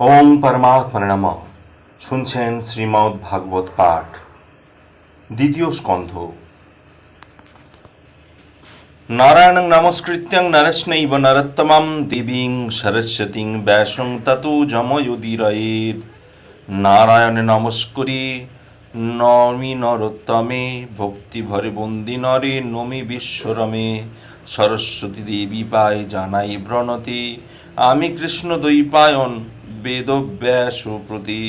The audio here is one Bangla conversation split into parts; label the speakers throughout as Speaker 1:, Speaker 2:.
Speaker 1: ওম পরমাত্মনে নম। শুনছেন শ্রীমদ্ ভাগবত পাঠ। দ্বিতীয় স্কন্ধ। নারায়ণং নমস্কৃত্যং নরস্নৈব নরোত্তমং দেবীং সরস্বতীং ব্যাসং ততু যময়োদিরয়েদ নারায়ণে নমস্করি, নমি নরোত্তমে ভক্তি ভরে বন্দি নরে, নমি বিশ্বরমে। সরস্বতী দেবী পায় জানাই প্রণতি আমি কৃষ্ণ দৈপায়ন বেদব্যাস প্রতি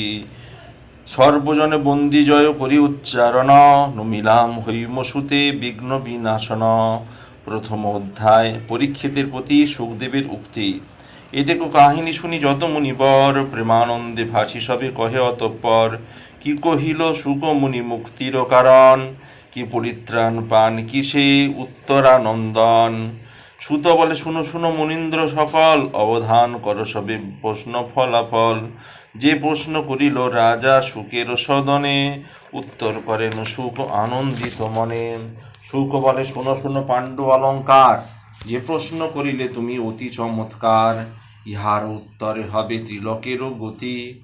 Speaker 1: সর্বজনে বন্দি জয় করি উচ্চারণ, নমিলাম হৈমসুতে বিঘ্ন বিনাশন। প্রথম অধ্যায়, পরীক্ষিতের প্রতি সুখদেবের উক্তি। এদেকো কাহিনী শুনি যত মুনিবর, প্রেমানন্দে ভাসি সবে কহে অতঃপর, কি কহিল সুখ মুনি মুক্তির কারণ? কি পরিত্রাণ পান কি সে উত্তরানন্দন? সুত বলে, শুনো শুনো মুনীন্দ্র সকল, অবধান কর সবে প্রশ্ন ফলাফল। যে প্রশ্ন করিল রাজা সুখের সদনে, উত্তর করেন সুখ আনন্দিত মনে। সুখ বলে, শুনো শুনো পাণ্ডু অলঙ্কার, যে প্রশ্ন করিলে তুমি অতি চমৎকার, ইহার উত্তরে হবে ত্রিলোকেরও গতি।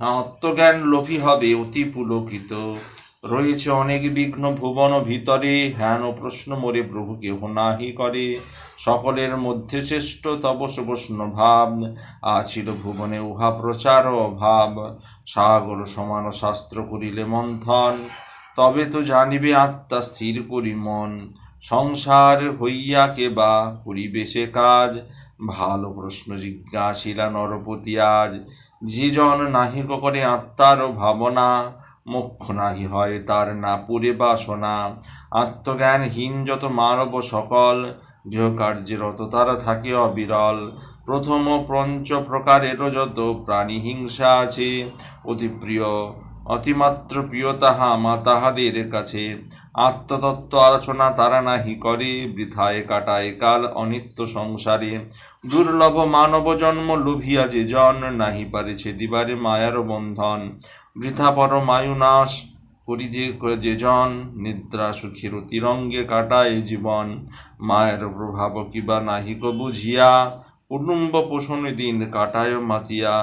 Speaker 1: আত্মজ্ঞান লোভী হবে অতি পুলকিত। রয়েছে অনেক বিঘ্ন ভুবন ভিতরে। হেন প্রশ্ন, মোরে প্রভু কেহ নাহি করে। সকলের মধ্যে শ্রেষ্ঠ তপস ভাব। আছিল ভুবনে উহা প্রচার অভাব। সাগর সমান শাস্ত্র করিলে মন্থন। তবে তো জানিবে আত্মা স্থির করি মন। সংসার হইয়া কে বা করিবে সে কাজ? ভালো প্রশ্ন জিজ্ঞাসিলা নরপতি আজ। যে জন নাহিক করে আত্মার ভাবনা। মোক্ষ নাহি হয় তার না পুরে বাসনা আত্মজ্ঞানহীন যত মানব সকল গৃহকার্যরত তারা থাকে অবিরল। প্রথম পঞ্চ প্রকারেরও যত প্রাণী হিংসা আছে, অতি প্রিয়, অতিমাত্র প্রিয় তাহা মা তাহাদের কাছে। আত্মতত্ত্ব আলোচনা তারা নাহি করে, বৃথায় কাটায় কাল অনিত্য সংসারে। দুর্লভ মানব জন্ম লোভিয়া যে জন, নাহি পারেছে দিবারে মায়ার বন্ধন। বৃথা পর মায়ুনাশ করি যে জন, নিদ্রা সুখের তিরঙ্গে কাটায় জীবন। মায়ের প্রভাব কিবা নাহিক বুঝিয়া কুটুম্ব পোষণে দিন কাটায় মাতিয়া।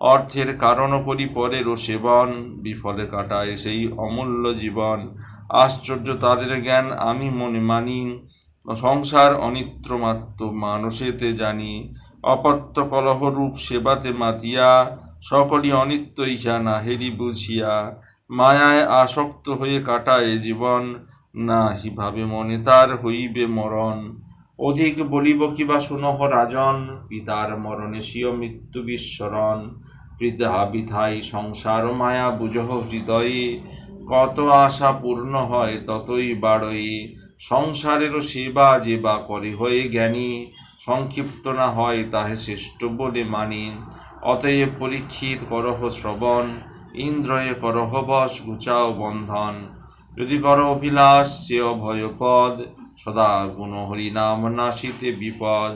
Speaker 1: অর্থের কারণ করি পরেরও সেবন, বিফলে কাটায় সেই অমূল্য জীবন। আশ্চর্য তাদের জ্ঞান আমি মনে মানি, সংসার অনিত্র মাত্র মানুষেতে জানি। অপত্য কলহ রূপ সেবাতে মাতিয়া সকলই অনিত্য ইহা না হেরি বুঝিয়া মায়ায় আসক্ত হয়ে কাটায় জীবন। না হিভাবে মনে তার হইবে মরণ। অধিক বলিব কিবা শুনহ রাজন, পিতার মরণে স্বীয় মৃত্যু বিস্মরণ। বৃদ্ধা বিধাই সংসার মায়া বুঝহ হৃদয়ে, কত আশা পূর্ণ হয় ততই বাড়ই সংসারেরও সেবা যে বা করে হয়ে জ্ঞানী, সংক্ষিপ্ত না হয় তাহে শ্রেষ্ঠ বলে মানি। অতএব পরীক্ষিত করহ শ্রবণ, ইন্দ্রয়ে করহ বস গুচাও বন্ধন। যদি কর অভিলাষ সে ভয়পদ, সদা গুণ হরিনাম নাশিতে বিপদ।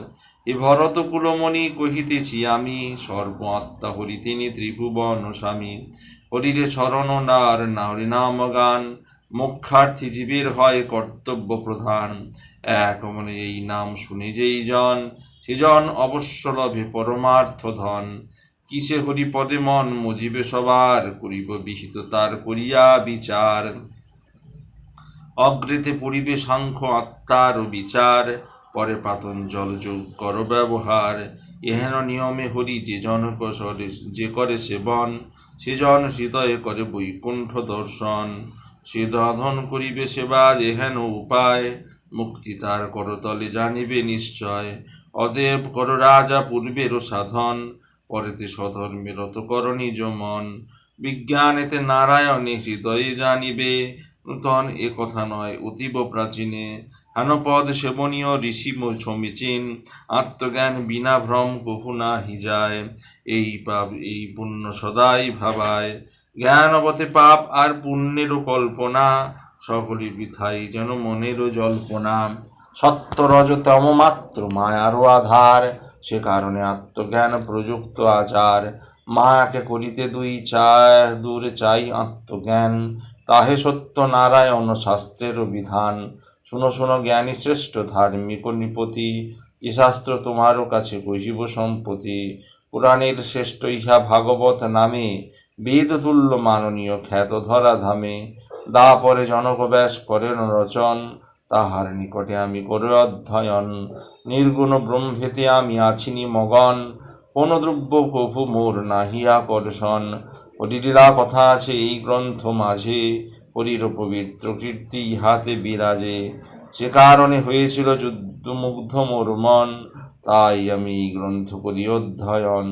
Speaker 1: এ ভরত কুলমণি কহিতেছি আমি, সর্ব আত্মা হরি তিনি ত্রিভুবন স্বামী। হরিরে শরণ নার না হরিনাম গান, মুখ্যার্থী জীবের হয় কর্তব্য প্রধান। এক মনে এই নাম শুনে যেই জন সেজন অবশ্য লভে পরমার্থ ধন। কিসে হরি পদে মন মজিবে সবার, করিব বিহিত তার করিয়া বিচার। অগ্রেতে পড়িবে সাংখ্য আত্মার বিচার, পরে পাতন জল যোগ কর ব্যবহার। এহেন নিয়মে হরি যে জন যে করে সেবন সেজন হৃদয়ে করে বৈকুণ্ঠ দর্শন সে দাধন করিবে সেবা এহেন উপায়। মুক্তি তার করতলে জানিবে নিশ্চয়। অদেব কর রাজা পূর্বেরও সাধন। পরেতে স্বধর্মে রত কর নিজ বিজ্ঞানেতে নারায়ণে হৃদয়ে জানিবে, নূতন এ কথা নয়, অতীব প্রাচীনে। হানপদ সেবনীয় ঋষি সমীচীন, আত্মজ্ঞান বিনা ভ্রম কভু না হিজায় এই পাপ, এই পুণ্য সদাই ভাবায়। জ্ঞান অবতে পাপ আর পুণ্যেরও কল্পনা, সকলই বৃথাই যেন মনেরও জল্পনা। সত্য রজতম মাত্র মায়ারও আধার, সে কারণে আত্মজ্ঞান প্রযুক্ত আচার। মায়াকে করিতে দুই চায়, দূরে চাই আত্মজ্ঞান, তাহে সত্য নারায়ণ শাস্ত্রের বিধান। শুনো শুনো, জ্ঞানী শ্রেষ্ঠ, ধার্মিক নিপতি যে শাস্ত্র তোমারও কাছে কৈশিব সম্পত্তি? পুরাণের শ্রেষ্ঠ ইহা ভাগবত নামে, বেদ তুল্য মাননীয় খ্যাত ধরা ধামে দা পরে জনক ব্যাস করেন রচন, তাহার নিকটে আমি করে অধ্যয়ন। নির্গুণ ব্রহ্মেতে আমি আছিনি মগন, কোন দ্রব্য প্রভু মোর নাহিয়া করশন অডিরা কথা আছে এই গ্রন্থ মাঝে হরির পবিত্র কীর্তি ইহাতে বিরাজে। সে কারণে হয়েছিল যুদ্ধমুগ্ধ মোর মন, তাই আমি এই গ্রন্থ করি অধ্যয়ন,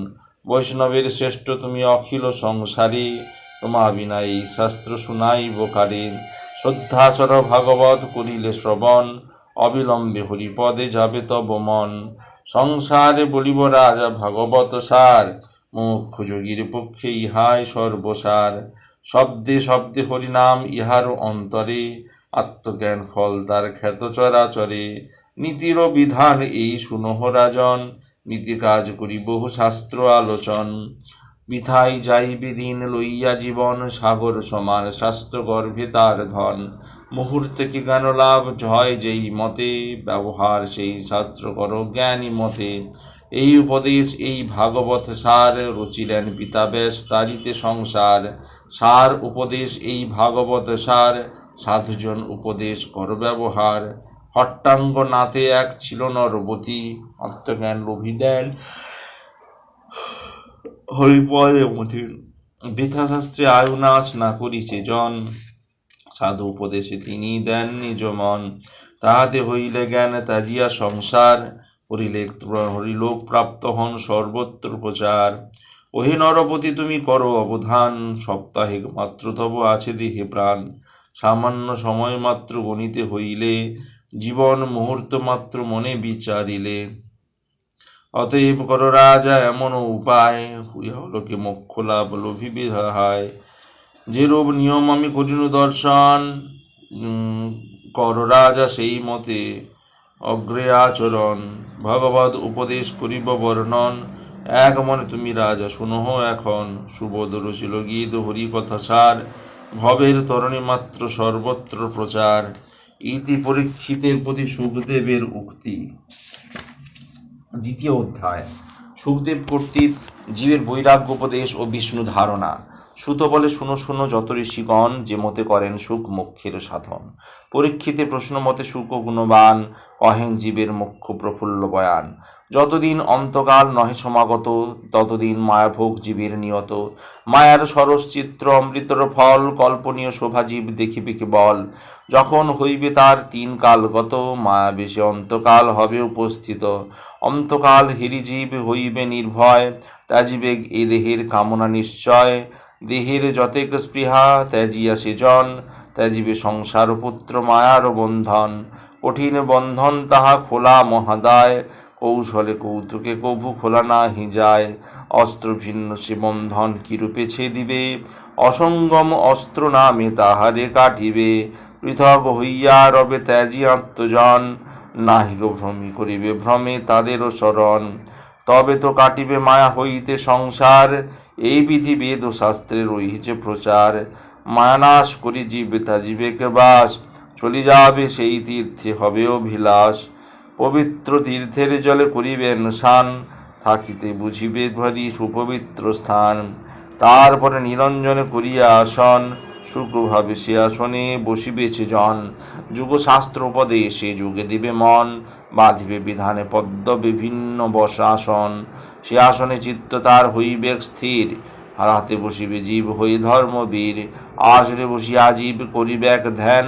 Speaker 1: বৈষ্ণবের শ্রেষ্ঠ তুমি অখিল সংসারে, তোমা বিনা এই শাস্ত্র শুনাইব কারে। শ্রদ্ধাচর ভাগবত করিলে শ্রবণ, অবিলম্বে হরিপদে যাবে তব মন। সংসারে বলিব রাজা ভাগবত সার মুখ্য যোগীর পক্ষে ইহাই সর্বসার। শব্দে শব্দে হরিনাম ইহার অন্তরে। আত্মজ্ঞান ফল তার খ্যাত চরাচরে। নীতির বিধান এই শুনহ রাজন, নীতি কাজ করি বহু শাস্ত্র আলোচন। বিথাই যাইবে দিন লইয়া জীবন, সাগর সমান স্বাস্থ্য গর্ভে তার ধন। মুহূর্তে কি জ্ঞান লাভ, জয় যেই মতে, ব্যবহার সেই শাস্ত্র কর জ্ঞানী মতে। এই উপদেশ এই ভাগবত সার রচিলেন পিতাবেশ তারিতে সংসার। সার উপদেশ এই ভাগবত সার, সাধুজন উপদেশ কর ব্যবহার। হট্টাঙ্গ নাতে এক ছিল নরবতী, আত্মজ্ঞান লোভী দেন। হরিপদে মতির বৃথা শাস্ত্রে আয়ু নাশ না করিছে জন। সাধু উপদেশে তিনি দেন নিজ মন। তাহাতে হইলে জ্ঞান তাজিয়া সংসার। হরিলে হরিলোক প্রাপ্ত হন সর্বত্র প্রচার। ওহে নরপতি, তুমি করো অবধান। সপ্তাহে মাত্র তব আছে দেহে প্রাণ। সামান্য সময় মাত্র গণিতে হইলে, জীবন মুহূর্ত মাত্র মনে বিচারিলে। অতএব কর রাজা, এমন উপায়। হইয়া লোকে মোক্ষ লাভ লোভিবে হয়। যে রূপ নিয়ম আমি কঠিন দর্শন কর রাজা সেই মতে অগ্রে আচরণ ভগবত উপদেশ করিব বর্ণন। এক মনে তুমি রাজা শুনহ এখন। সুবোধ রচিল গীত হরি কথা সার। ভবের তরণী মাত্র সর্বত্র প্রচার। ইতি পরীক্ষিতের প্রতি সুখদেবের উক্তি। দ্বিতীয় অধ্যায়। সুখদেব কর্তৃক জীবের বৈরাগ্য উপদেশ ও বিষ্ণু ধারণা। সুত বলে শুনো শুনো যত ঋষিগণ যে মতে করেন সুখ মোক্ষের সাধন। পরীক্ষিতে প্রশ্ন মতে সুখ গুণবান, অহেন জীবের মুখ্য প্রফুল্ল বয়ান। যতদিন অন্তকাল নহে সমাগত, ততদিন মায়াভোগ জীবের নিয়ত। মায়ার সরস চিত্র, অমৃতর ফল, কল্পনীয় শোভা জীব দেখিবে বল যখন হইবে তার তিন কালগত মায়া বেশি অন্তকাল হবে উপস্থিত। অন্তকাল হিরিজীব হইবে নির্ভয় তাজিবেগ এ দেহের কামনা নিশ্চয়। দেহের যতেক স্পৃহা ত্যাজিয়া সেজন ত্যাজিবে সংসার পুত্র মায়ার বন্ধন। কঠিন বন্ধন তাহা খোলা মহাদায়, কৌশলে কৌতুকে কভু খোলা না যায়। অস্ত্র ভিন্ন সে বন্ধন কিরূপে ছেদিবে? অসঙ্গম অস্ত্র নামে তাহারে কাটিবে। পৃথক হইয়া রবে ত্যাজি আত্মজন নাহিক ভ্রমি করিবে ভ্রমে তাদেরও শরণ। তবে তো কাটিবে মায়া হইতে সংসার। এই বিধি বেদ ও শাস্ত্রে রহিছে প্রচার। মায়ানাশ করি জীবে, তা জীবেকে বাস। চলি যাবে সেই তীর্থে, হবে অভিলাষ। পবিত্র তীর্থের জলে করিবেন স্নান। থাকিতে বুঝিবে ভারি সুপবিত্র স্থান। তারপরে নিরঞ্জনে করিয়া আসন। শুক্রভাবে সে আসনে বসিবেছে জন। যুগশাস্ত্র উপদেশে যুগে দিবে মন, বাঁধিবে বিধানে পদ্ম বিভিন্ন বসাসন। সে আসনে চিত্ত তার হইবে স্থির আর হাতে বসিবে জীব হই ধর্মবীর। আসনে বসিয়া জীব করিবেক ধ্যান,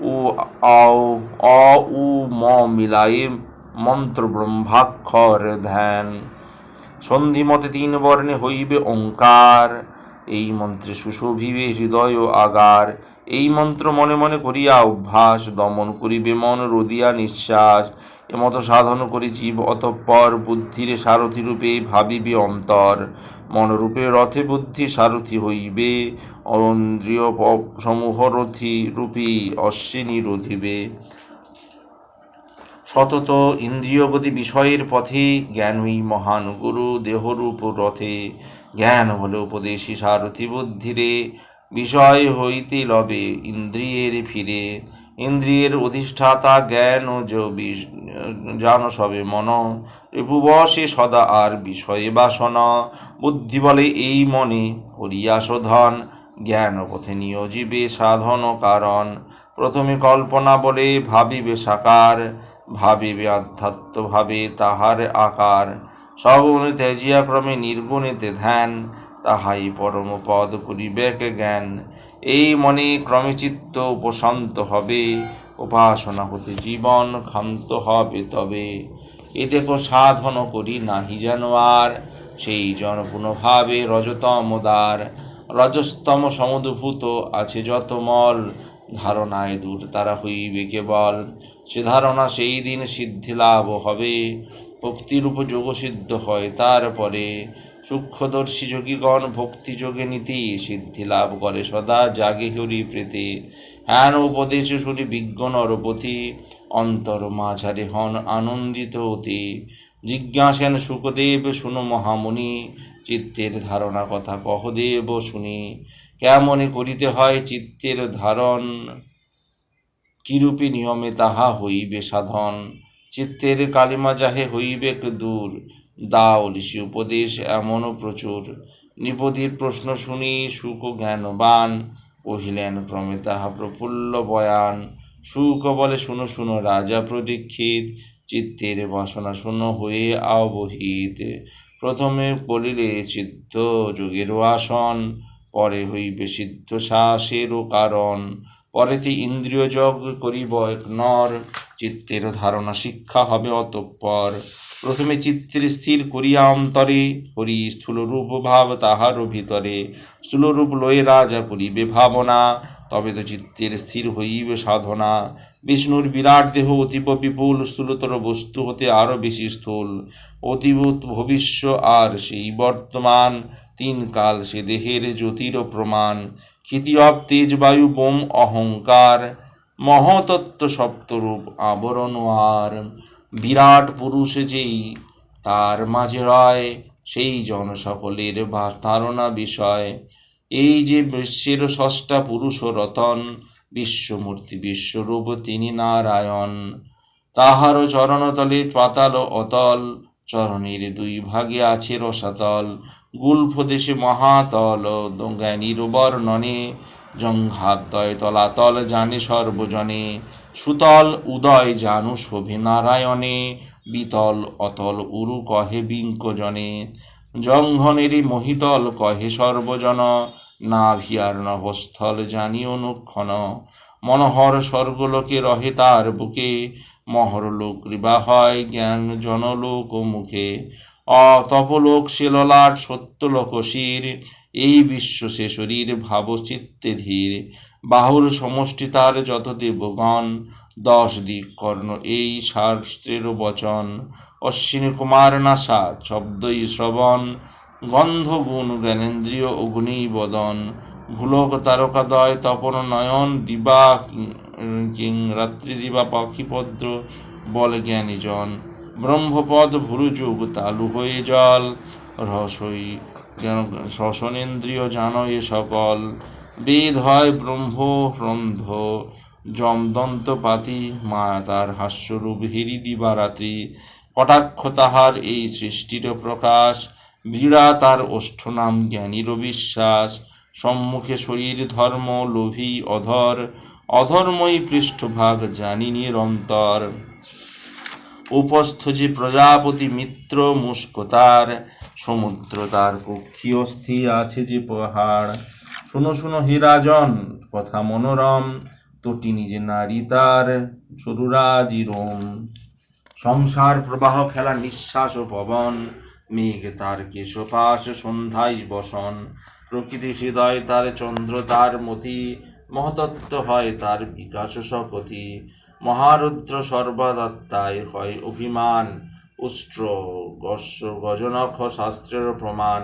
Speaker 1: উ অ, উ, ম মিলাই মন্ত্র ব্রহ্মাক্ষর ধ্যান সন্ধিমতে তিন বর্ণে হইবে ওঙ্কার। এই মন্ত্রে সুশোভিবে হৃদয় আগার। এই মন্ত্র মনে মনে করিয়া অভ্যাস, দমন করিবে মন, রদিয়া নিঃশ্বাস। এমত সাধন করি জীব, অতঃপর বুদ্ধিরে সারথি রূপে ভাবিবে অন্তর। মনরূপে রথে বুদ্ধি সারথি হইবে অন্দ্রিয় সমূহ রথি রূপী অশ্বিনী রধিবে। সতত ইন্দ্রিয়গতি বিষয়ের পথে জ্ঞানই মহান গুরু, দেহরূপ রথে। জ্ঞান হল উপদেশী সারথি বুদ্ধিরে বিষয় হইতে লবে ইন্দ্রিয়ের ফিরে। ইন্দ্রিয়ের অধিষ্ঠাতা জ্ঞান ও জান সবে মন। রিপুবশে সদা আর বিষয়ে বাসনা। বুদ্ধি বলে এই মনে করিয়া শোধন। জ্ঞান পথে নিয়োজিবে সাধন কারণ। প্রথমে কল্পনা বলে ভাবিবে সাকার। ভাবিবে আধ্যাত্ম ভাবে তাহার আকার সগুণে ত্যাজিয়া ক্রমে নির্গুণেতে ধ্যান, তাহাই পরম পদ করিবেক জ্ঞান। এই মনে ক্রমে চিত্ত উপশান্ত হবে, উপাসনা হতে জীবন ক্ষান্ত হবে তবে। এ দেখো সাধন করি নাহি যেন আর, সেই জন পুনঃভাবে রজতম দ্বার, রজস্তম সমুদ্ভূত আছে যত মল ধারণায় দূর তারা হইবে কেবল। সে ধারণা সেই দিন সিদ্ধি লাভ হবে। ভক্তিরূপ যোগ সিদ্ধ হয় তারপরে। সূক্ষ্মদর্শী যোগীগণ ভক্তিযোগে নীতি সিদ্ধি লাভ করে সদা জাগে হরি প্রীতি। হ্যান উপদেশ শুনি বিজ্ঞ নরপতি, অন্তর মাঝারে হন আনন্দিত অতি। জিজ্ঞাসেন সুখদেব, শুনো মহামুনি চিত্তের ধারণা কথা কহদেব শুনি। কেমনে করিতে হয় চিত্তের ধারণ? কিরূপী নিয়মে তাহা হইবে সাধন? চিত্তের কালিমা যাহে হইবে দূর, দাও ঋষি উপদেশ এমনও প্রচুর। নিপতির প্রশ্ন শুনি সুখ জ্ঞানবান, কহিলেন, ক্রমে তাহা প্রফুল্ল বয়ান। সুখ বলে শুনো শুনো, রাজা প্রদীক্ষিত চিত্তের বাসনা শুনো, হয়ে আবহিত প্রথমে বলিলে, সিদ্ধ যোগের আসন, পরে হইবে সিদ্ধ শ্বাসেরও কারণ। পরেতে ইন্দ্রিয় যোগ করিব এক নর, চিত্তের ধারণা শিক্ষা হবে অতঃপর। প্রথমে চিত্তের স্থির করিয়া অন্তরে করি স্থূল রূপ ভাব তাহার ভিতরে। স্থূল রূপ লয়ে রাজা করিবে ভাবনা তবে তো চিত্তের স্থির হইবে সাধনা। বিষ্ণুর বিরাট দেহ অতীব বিপুল, স্থূলতর বস্তু হতে আরও বেশি স্থূল। অতীব ভবিষ্য আর সেই বর্তমান, তিন কাল সে দেহের জ্যোতির প্রমাণ। ক্ষিতি অব তেজ বায়ু বোম, অহংকার, মহতত্ত্ব সপ্তরূপ আবরণ আর। বিরাট পুরুষ যেই, তার মাঝে রয় সেই জন সকলের ধারণা বিষয়। এই যে বিশ্বের ষষ্ঠা পুরুষ রতন, বিশ্বমূর্তি বিশ্বরূপ, তিনি নারায়ণ। তাহারও চরণতলে পাতাল অতল, চরণের দুই ভাগে আছে রসাতল। গুল্ফ দেশে মহাতল জ্ঞানীর বর্ণনে জঙ্ঘাদ্বয় তলাতল জানে সর্বজনে। সুতল উদয় জানু শোভে নারায়ণে, বিতল অতল উরু কহে বিঙ্কজনে। জঙ্ঘনেরই মহিতল কহে সর্বজন। নাভিয়ার নভস্থল জানি অনুক্ষণ মনোহর স্বর্গলোকে রহে তার বুকে। মহরলোক রিবা হয় জ্ঞান জনলোক মুখে। অতপলোক সে ললাট সত্যলোক শির, এই বিশ্ব সে শরীর ভাব চিত্তে ধীর। বাহুর সমষ্টি তার যত দেবগণ, দশ দিক কর্ণ এই শাস্ত্রের বচন। অশ্বিনী কুমার নাসা শব্দই শ্রবণ গন্ধ গুণ জ্ঞানেন্দ্রিয় অগ্নি বদন ভুলক তারকাদয় তপন নয়ন দিবা, কিং, রাত্রি দিবা, পাখিপদ্র, বল জ্ঞানীজন ব্রহ্মপদ, ভুরুযুগ, তালু হয়ে জল যেন শ্বসনেন্দ্রিয় জানো এ সকল। বেদ হয় ব্রহ্ম রন্ধ যমদন্ত পাতি মা তার হাস্যরূপ হেরি দিবারাত্রি কটাক্ষ তাহার এই সৃষ্টির প্রকাশ। বিড়া তার ওষ্ঠ নাম জ্ঞানীর বিশ্বাস সম্মুখে শরীর, ধর্ম, লোভী, অধর। অধর্মই পৃষ্ঠভাগ, জানি নিরন্তর। উপস্থ যে প্রজাপতি মিত্র মুস্কতার সমুদ্র তার কক্ষীয় স্থির আছে যে পাহাড়। শুনো শুনো হীরাজন কথা মনোরম। তটি নিজে নারী তার সরুরাজিরম সংসার প্রবাহ, খেলা নিঃশ্বাস ও পবন। মেঘ তার কেশপাশ সন্ধ্যায় বসন। প্রকৃতি হৃদয় তার চন্দ্র, তার মতি। মহতত্ত্ব হয় তার বিকাশ সকতি মহারুদ্র সর্বদত্তায় হয় অভিমান। উষ্ট্র গস্য গজনখ শাস্ত্রের প্রমাণ।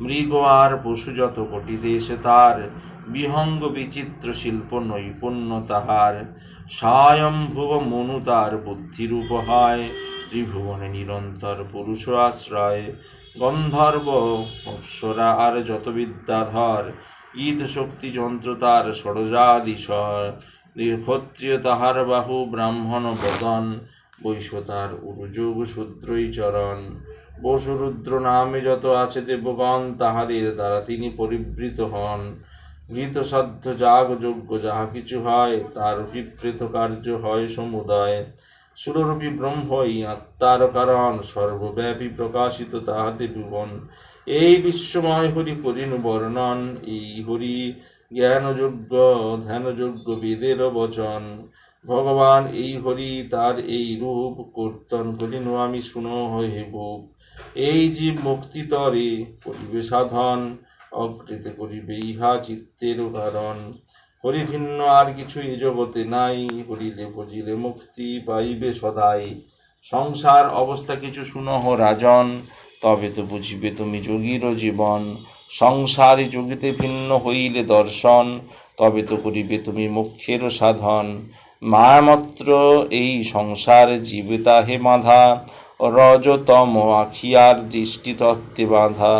Speaker 1: মৃগ আর পশু যত কোটি দেশে তার। বিহঙ্গ বিচিত্র শিল্প নৈপুণ্য তাহার। স্বয়ম্ভুব মনু তার বুদ্ধিরূপ হয়। ত্রিভুবনে নিরন্তর পুরুষ আশ্রয় গন্ধর্ব অপ্সরা আর যত বিদ্যাধর, ঈদ শক্তি যন্ত্র তার ষড়জাদিশর ক্ষত্রিয় তাহার বাহু ব্রাহ্মণ বদন বৈশ্য তার উরুযোগ শূদ্রই চরণ। বসুরুদ্র নামে যত আছে দেবগণ, তাহাদের দ্বারা তিনি পরিবৃত হন। গীত সাধ্য যাগ যজ্ঞ, যাহা কিছু হয়, তার অভিপ্রেত কার্য হয় সমুদয়। সুররূপী ব্রহ্মই আত্মার কারণ, সর্বব্যাপী প্রকাশিত তাহাতে ভুবন। এই বিশ্বময় হরি করিন বর্ণন, এই হরি জ্ঞানযোগ্য, ধ্যানযোগ্য বেদের বচন। ভগবান এই হরি, তার এই রূপ কীর্তন করিন আমি শুনো হে বুক এই জীব মুক্তি তরে করিবে সাধন অকৃত করিবে ইহা চিত্তের কারণ। হরি ভিন্ন আর কিছু এ জগতে নাই। হরিলে ভজিলে মুক্তি পাইবে সদাই। সংসার অবস্থা কিছু শুনহ রাজন, তবে তো বুঝিবে তুমি যোগীর জীবন। সংসারে যোগীতে ভিন্ন হইলে দর্শন, তবে তো করিবে তুমি মুখ্যের সাধন। মায়ামাত্র এই সংসার জীবিতা হে বাঁধা, রজতম আখিয়ার দৃষ্টি তত্ত্বে বাঁধা।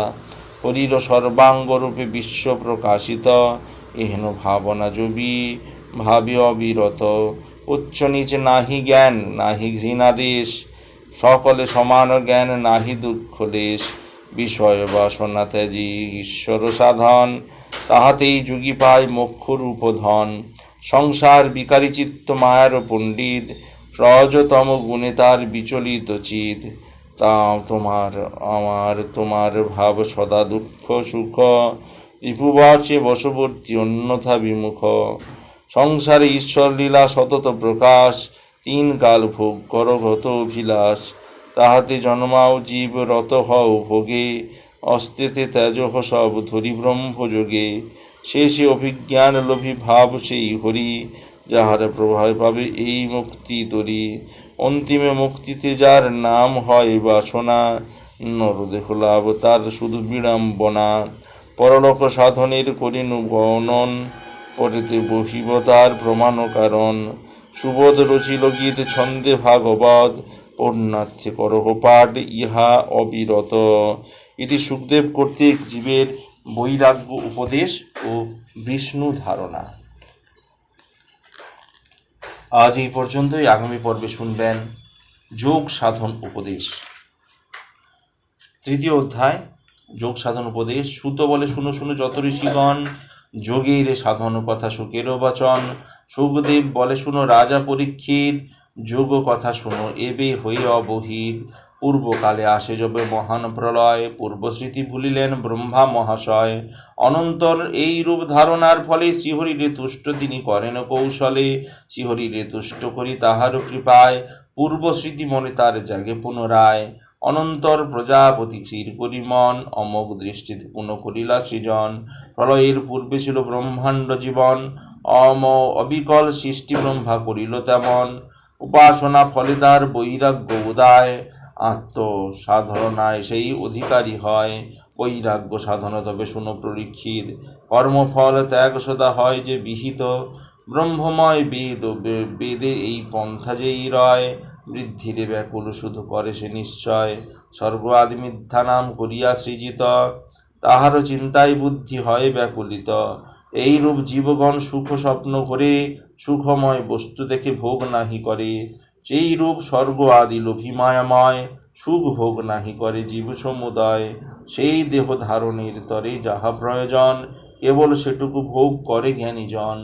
Speaker 1: হরির সর্বাঙ্গরূপে বিশ্ব প্রকাশিত এহেন ভাবনা জবি ভাবি অবিরত। উচ্চ নিচ নাহি জ্ঞান, নাহি ঘৃণাদেশ সকলে সমান জ্ঞান, নাহি দুঃখ লেশ বিষয় বাসনা ত্যাজি, ঈশ্বর সাধন, তাহাতেই যুগী পায় মোক্ষ রূপ ধন। সংসার বিকারী চিত্ত মায়ার পণ্ডিত, রজতম গুণে তার বিচলিত চিত। তা তোমার, আমার তোমার ভাব সদা দুঃখ সুখ রিপুবাচে বশবর্তী অন্যথা বিমুখ। সংসারে ঈশ্বর লীলা সতত প্রকাশ, তিন কাল ভোগ করগত অভিলাষ। তাহাতে জন্মাও জীব রত হও ভোগে, অস্তেতে তেজহ সব ধরি ব্রহ্মযোগে শেষে অভিজ্ঞান লোভী ভাব সেই হরি, যাহার প্রভাব পাবে এই মুক্তি তরি। অন্তিমে মুক্তিতে যার নাম হয় বাসনা, নরদেহ লাভ তার শুধু বিড়ম্বনা। পরলোক সাধনের করিনু বর্ণন পরেতে বহিবতার প্রমাণ কারণ। সুবোধ রচিল গীত, ছন্দে ভাগবত পূর্ণার্থে করহ পাঠ, ইহা অবিরত। ইতি সুখদেব কর্তৃক জীবের বৈরাগ্য উপদেশ ও বিষ্ণু ধারণা। আজ এই পর্যন্তই। আগামী পর্বে শুনবেন যোগ সাধন উপদেশ। তৃতীয় অধ্যায় যোগ সাধন উপদেশ, সুত বলে শুনো শুনো যত ঋষিগণ। যোগের সাধন কথা সুখেরও বচন। সুখদেব বলে শুনো রাজা পরীক্ষিত। যোগ কথা শুনো এবে হয়ে অবহিত। পূর্বকালে আসে যবে মহান প্রলয়, পূর্বস্মৃতি ভুলিলেন ব্রহ্মা মহাশয়। অনন্তর এই রূপ ধারণার ফলে শ্রীহরিরে তুষ্ট তিনি করেন কৌশলে। শ্রীহরিরে তুষ্ট করি তাহারও কৃপায়। পূর্বস্মৃতি মনে তার জাগে পুনরায়। অনন্তর প্রজাপতি ক্ষীর করি মন অমোঘ দৃষ্টিতে পুনঃ করিলা সৃজন। প্রলয়ের পূর্বে ছিল ব্রহ্মাণ্ড জীবন, অম অবিকল সৃষ্টি ব্রহ্মা করিল তেমন। উপাসনা ফলে তার বৈরাগ্য উদায় আত্ম সাধনায় সেই অধিকারী হয়। বৈরাগ্য সাধনা তবে শুনো পরীক্ষিত কর্মফল ত্যাগ সদা হয় যে বিহিত। ব্রহ্মময় বেদ ও বেদে এই পন্থা যেই রয়, বৃদ্ধিরে ব্যাকুল শুধু করে সে নিশ্চয়। স্বর্গ আদি মিথ্যা নাম করিয়া সৃজিত, তাহারও চিন্তায় বুদ্ধি হয় ব্যাকুলিত। এই রূপ জীবগণ সুখ স্বপ্ন করে, সুখময় বস্তু দেখে ভোগ নাহি করে। সেই রূপ স্বর্গ আদি লোভিমায়াময়, সুখ ভোগ নাহি করে জীব সমুদয়। সেই দেহ ধারণের তরে যাহা প্রয়োজন, কেবল সেটুকু ভোগ করে জ্ঞানীজন।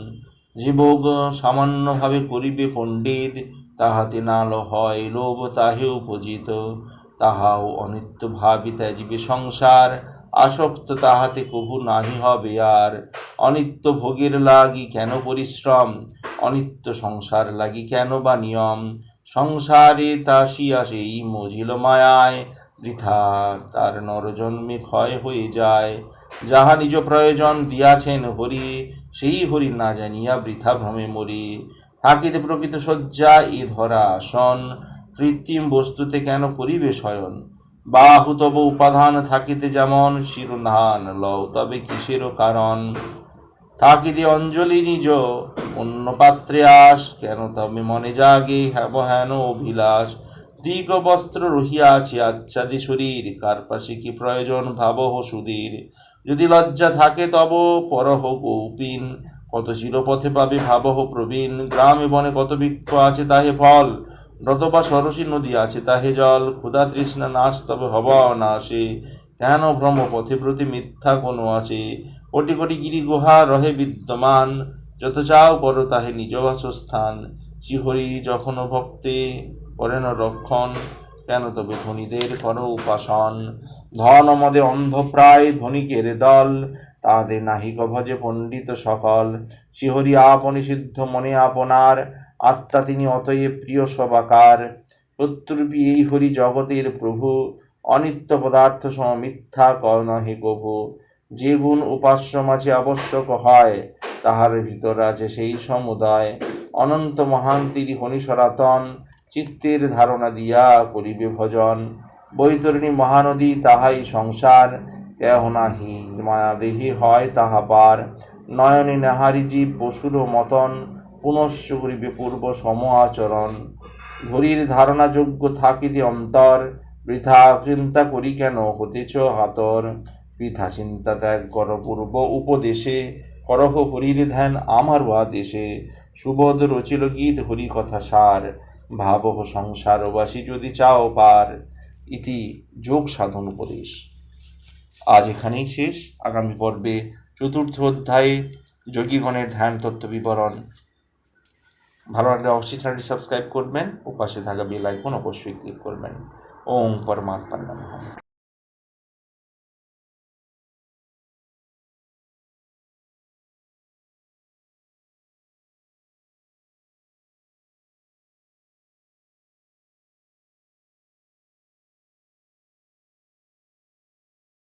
Speaker 1: ভোগ সামান্যভাবে করিবে পণ্ডিত, তাহাতে নাল হয় লোভ তাহে উপজিত। তাহাও অনিত্য ভাবি ত্যাজিবে সংসার, আসক্ত তাহাতে কভু নাহি হবে আর। অনিত্য ভোগের লাগি কেন পরিশ্রম? অনিত্য সংসার লাগি কেন বা নিয়ম? সংসারে তাসিয়া সেই মজিল মায়ায়, বৃথা তার নরজন্মে ক্ষয় হয়ে যায়। যাহা নিজ প্রয়োজন দিয়াছেন হরি সেই হরি না জানিয়া বৃথা ভ্রমে মরি। থাকিতে প্রকৃত শয্যা এ ধরা আসন। কৃত্রিম বস্তুতে কেন করিবে শয়ন? বাহু তব উপাদান থাকিতে যেমন শিরোধান লও, তবে কিসেরও কারণ? থাকিতে অঞ্জলি নিজ, অন্য পাত্রে আস, কেন তবে মনে জাগে হ্যাব হেন অভিলাষ? দিগ বস্ত্র রহিয়া আছে আচ্ছাদি শরীর, কার পাশে কি প্রয়োজন ভাবহ সুধীর? যদি লজ্জা থাকে তব পরহ কৌপিন। কত চিরপথে পাবে ভাবহ প্রবীণ? গ্রামে বনে কত বৃক্ষ আছে তাহে ফল? রতপা সরসী নদী আছে তাহে জল। ক্ষুধা তৃষ্ণা নাশ তবে হব নাশে কেন ভ্রম পথে প্রতি মিথ্যা কোনো আছে কোটি কোটি গিরি গুহা রহে বিদ্যমান। যত চাও করো তাহে নিজ বাসস্থান। শিহরি যখন ভক্তে করেন রক্ষণ। কেন তবে ধনীদের করো উপাসন। ধন মদে অন্ধপ্রায় ধনিকের দল। তাহাদের নাহিক ভজে পণ্ডিত সকল। শিহরি আপনি সিদ্ধ মনে আপনার। আত্মা তিনি অতএব প্রিয় সবাকার। প্রত্যুরূপী এই হরি জগতের প্রভু। অনিত্য পদার্থ সম মিথ্যা কর্ণহে কভু। যে গুণ উপাস্য মাঝে আবশ্যক হয়, তাহার ভিতর আছে সেই সমুদয়। অনন্ত মহান তিনি হনি সনাতন। চিত্তের ধারণা দিয়া করিবে ভজন। বৈতরণী মহানদী তাহাই সংসার, কেহ নাহি মায়া দেহে হয় তাহা পার। নয়নে নাহারি জীব পশুর মতন, পুনশ্চ করিবে পূর্ব সম আচরণ ধরির ধারণাযোগ্য থাকিতে অন্তর, বৃথা চিন্তা করি কেন হতেছ হাতর? বৃথা চিন্তা ত্যাগ কর পূর্ব উপদেশে, করহ হরির ধ্যান আমার বা দেশে সুবোধ রচিল গীত হরি কথা সার। ভাবহ সংসারবাসী যদি চাও, পার ইতি যোগ সাধন উপদেশ। আজ এখানেই শেষ। আগামী পর্বে চতুর্থ অধ্যায়ে যোগীগণের ধ্যান তত্ত্ব বিবরণ। ভালো লাগলে অবশ্যই চ্যানেলটি সাবস্ক্রাইব করবেন ও পাশে থাকা বেল আইকন অবশ্যই ক্লিক করবেন। ওম পরমাত্মার নমঃ।